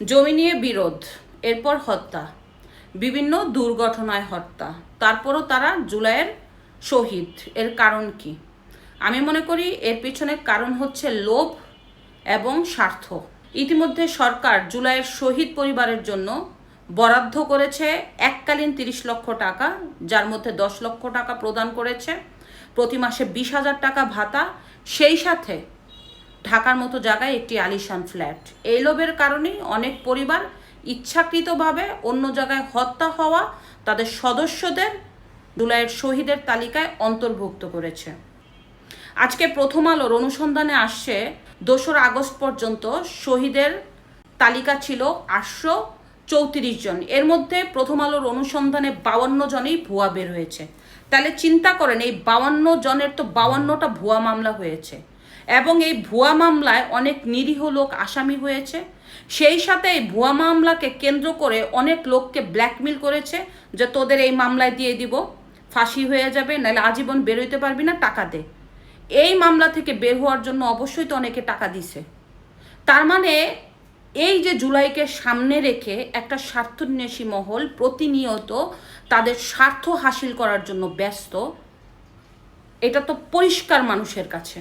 জমি নিয়ে বিরোধ, এরপর হত্যা, বিভিন্ন দুর্ঘটনায় হত্যা, তারপরও তারা জুলাইয়ের শহীদ, এর কারণ কি? আমি মনে করি এর পিছনে কারণ হচ্ছে লোভ এবং স্বার্থ। ইতিমধ্যে সরকার জুলাইয়ের শহীদ পরিবারের জন্য বরাদ্দ করেছে এককালীন তিরিশ লক্ষ টাকা, যার মধ্যে দশ লক্ষ টাকা প্রদান করেছে। প্রতি মাসে বিশ হাজার টাকা ভাতা, সেই সাথে ঢাকার মতো জায়গায় একটি আলিশান ফ্ল্যাট। এই লোভের কারণেই অনেক পরিবার ইচ্ছাকৃতভাবে অন্য জায়গায় হত্যা হওয়া তাদের সদস্যদের জুলাইয়ের শহীদের তালিকায় অন্তর্ভুক্ত করেছে। আজকে প্রথম আলোর অনুসন্ধানে আসছে, দোসরা আগস্ট পর্যন্ত শহীদের তালিকা ছিল আটশো চৌত্রিশ জন। এর মধ্যে প্রথম আলোর অনুসন্ধানে বাউান্ন জনেই ভুয়া বের হয়েছে। তাহলে চিন্তা করেন, এই বাউান্ন জনের তো বাউান্নটা ভুয়া মামলা হয়েছে। এবং এই ভুয়া মামলায় অনেক নিরীহ লোক আসামি হয়েছে। সেই সাথে এই ভুয়া মামলাকে কেন্দ্র করে অনেক লোককে ব্ল্যাকমেল করেছে যে তোদের এই মামলায় দিয়ে দিব, ফাঁসি হয়ে যাবে, নাহলে আজীবন বেরোইতে পারবি না, টাকা দে। এই মামলা থেকে বের হওয়ার জন্য অবশ্যই তো অনেকে টাকা দিছে। তার মানে এই যে জুলাইকে সামনে রেখে একটা স্বার্থন্বেষী মহল প্রতিনিয়ত তাদের স্বার্থ হাসিল করার জন্য ব্যস্ত, এটা তো পরিষ্কার মানুষের কাছে।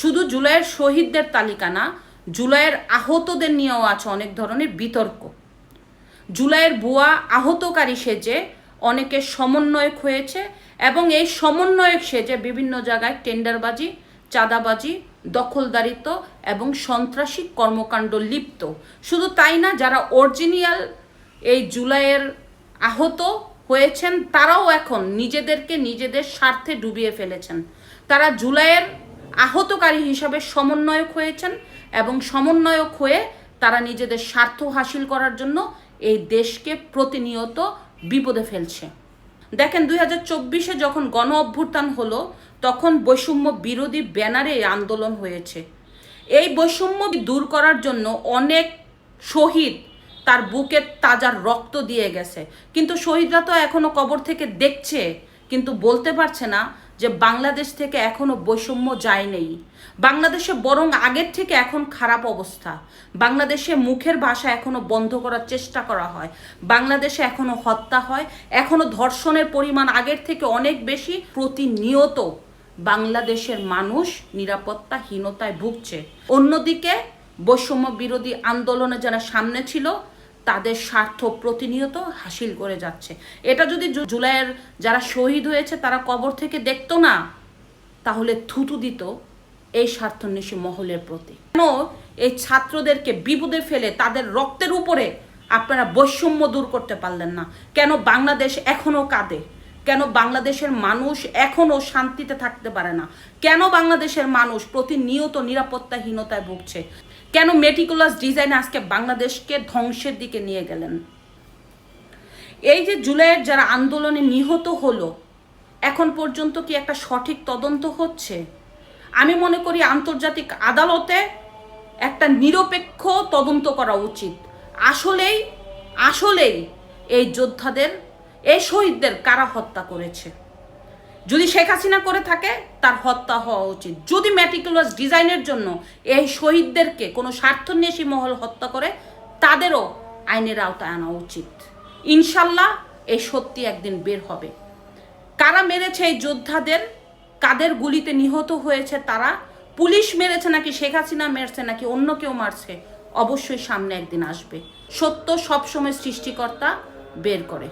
শুধু জুলাইয়ের শহীদদের তালিকা না, জুলাইয়ের আহতদের নিয়েও আছে অনেক ধরনের বিতর্ক। জুলাইয়ের বুয়া আহতকারী সেজে অনেকে সমন্বয়ক হয়েছে এবং এই সমন্বয়ক সেজে বিভিন্ন জায়গায় টেন্ডারবাজি, চাঁদাবাজি, দখলদারিত্ব এবং সন্ত্রাসী কর্মকাণ্ড লিপ্ত। শুধু তাই না, যারা অরিজিনিয়াল এই জুলাইয়ের আহত হয়েছেন, তারাও এখন নিজেদেরকে নিজেদের স্বার্থে ডুবিয়ে ফেলেছেন। তারা জুলাইয়ের আহতকারী হিসাবে সমন্বয়ক হয়েছেন এবং সমন্বয়ক হয়ে তারা নিজেদের স্বার্থ হাসিল করার জন্য এই দেশকে প্রতিনিয়ত বিপদে ফেলছে। দেখেন, দুই হাজার চব্বিশে যখন গণ অভ্যুত্থান হলো, তখন বৈষম্য বিরোধী ব্যানারে আন্দোলন হয়েছে। এই বৈষম্য দূর করার জন্য অনেক শহীদ তার বুকে তাজার রক্ত দিয়ে গেছে। কিন্তু শহীদরা তো এখনও কবর থেকে দেখছে, কিন্তু বলতে পারছে না যে বাংলাদেশ থেকে এখনও বৈষম্য যায় নেই। বাংলাদেশে বরং আগের থেকে এখন খারাপ অবস্থা। বাংলাদেশে মুখের ভাষা এখনও বন্ধ করার চেষ্টা করা হয়। বাংলাদেশে এখনও হত্যা হয়। এখনও ধর্ষণের পরিমাণ আগের থেকে অনেক বেশি। প্রতিনিয়ত বাংলাদেশের মানুষ নিরাপত্তাহীনতায় ভুগছে। অন্যদিকে বৈষম্য বিরোধী আন্দোলনে যারা সামনে ছিল তাদের স্বার্থ প্রতিনিয়ত হাসিল করে যাচ্ছে। এটা যদি জুলাইয়ের যারা শহীদ হয়েছে, তারা কবর থেকে দেখতো না, তাহলে থুতু দিত এই স্বার্থন্বেষী মহলের প্রতি। কেন এই ছাত্রদেরকে বিপদে ফেলে তাদের রক্তের উপরে আপনারা বৈষম্য দূর করতে পারলেন না? কেন বাংলাদেশ এখনও কাঁদে? কেন বাংলাদেশের মানুষ এখনও শান্তিতে থাকতে পারে না? কেন বাংলাদেশের মানুষ প্রতিনিয়ত নিরাপত্তাহীনতায় ভুগছে? কেন মেটিকুলাস ডিজাইন আজকে বাংলাদেশকে ধ্বংসের দিকে নিয়ে গেলেন? এই যে জুলাইয়ের যারা আন্দোলনে নিহত হলো, এখন পর্যন্ত কি একটা সঠিক তদন্ত হচ্ছে? আমি মনে করি আন্তর্জাতিক আদালতে একটা নিরপেক্ষ তদন্ত করা উচিত। আসলেই আসলেই এই যোদ্ধাদের এই শহীদদের কারা হত্যা করেছে? যদি শেখ হাসিনা করে থাকে, তার হত্যা হওয়া উচিত। যদি ম্যাটিকুলাস ডিজাইনের জন্য এই শহীদদেরকে কোনো স্বার্থন্বেষী মহল হত্যা করে, তাদেরও আইনের আওতায় আনা উচিত। ইনশাল্লাহ এই সত্যি একদিন বের হবে। কারা মেরেছে এই যোদ্ধাদের? কাদের গুলিতে নিহত হয়েছে তারা? পুলিশ মেরেছে নাকি শেখ হাসিনা মেরেছে নাকি অন্য কেউ মারছে? অবশ্যই সামনে একদিন আসবে। সত্য সবসময় সৃষ্টিকর্তা বের করে।